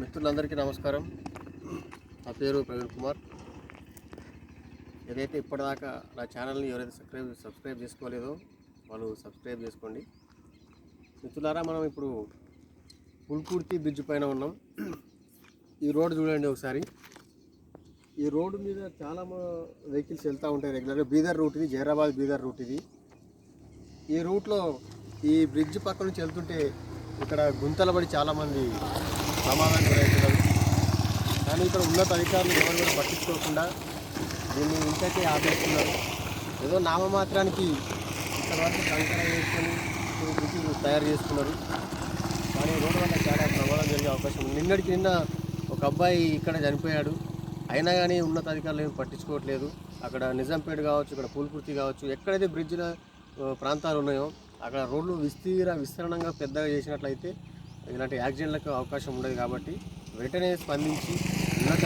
మిత్రులందరికీ నమస్కారం. నా పేరు ప్రవీణ్ కుమార్. ఏదైతే ఇప్పటిదాకా నా ఛానల్ని ఎవరైతే సబ్స్క్రైబ్ సబ్స్క్రైబ్ చేసుకోలేదో వాళ్ళు సబ్స్క్రైబ్ చేసుకోండి. మిత్రులారా మనం ఇప్పుడు పుల్కుర్తి బ్రిడ్జ్ పైన ఉన్నాం. ఈ రోడ్డు చూడండి ఒకసారి. ఈ రోడ్డు మీద చాలా వెహికల్స్ వెళ్తూ ఉంటాయి రెగ్యులర్గా. బీదర్ రూట్ ఇది జైరాబాద్ బీదర్ రూట్ ఇది. ఈ రూట్లో ఈ బ్రిడ్జ్ పక్క నుంచి వెళ్తుంటే ఇక్కడ గుంతలబడి పడి చాలామంది ప్రమాదానికి గురవుతున్నారు కానీ ఇక్కడ ఉన్నత అధికారులు ఎవరు కూడా పట్టించుకోకుండా దీన్ని ఇంతకే ఆపేస్తున్నారు. ఏదో నామమాత్రానికి ఇక్కడ వరకు కంకర వేసుకొని ఇప్పుడు తయారు చేసుకున్నారు కానీ రోడ్డు వల్ల చాలా ప్రమాదం జరిగే అవకాశం ఉంది. నిన్నటికి నిన్న ఒక అబ్బాయి ఇక్కడ చనిపోయాడు. అయినా కానీ ఉన్నత అధికారులు ఏమి పట్టించుకోవట్లేదు. అక్కడ నిజాంపేట కావచ్చు ఇక్కడ పూల్కుర్తి కావచ్చు ఎక్కడైతే బ్రిడ్జ్ల ప్రాంతాలు ఉన్నాయో అక్కడ రోడ్లు విస్తీర విస్తరణంగా పెద్దగా చేసినట్లయితే ఇలాంటి యాక్సిడెంట్లకు అవకాశం ఉండదు కాబట్టి వెంటనే స్పందించి ఉన్నత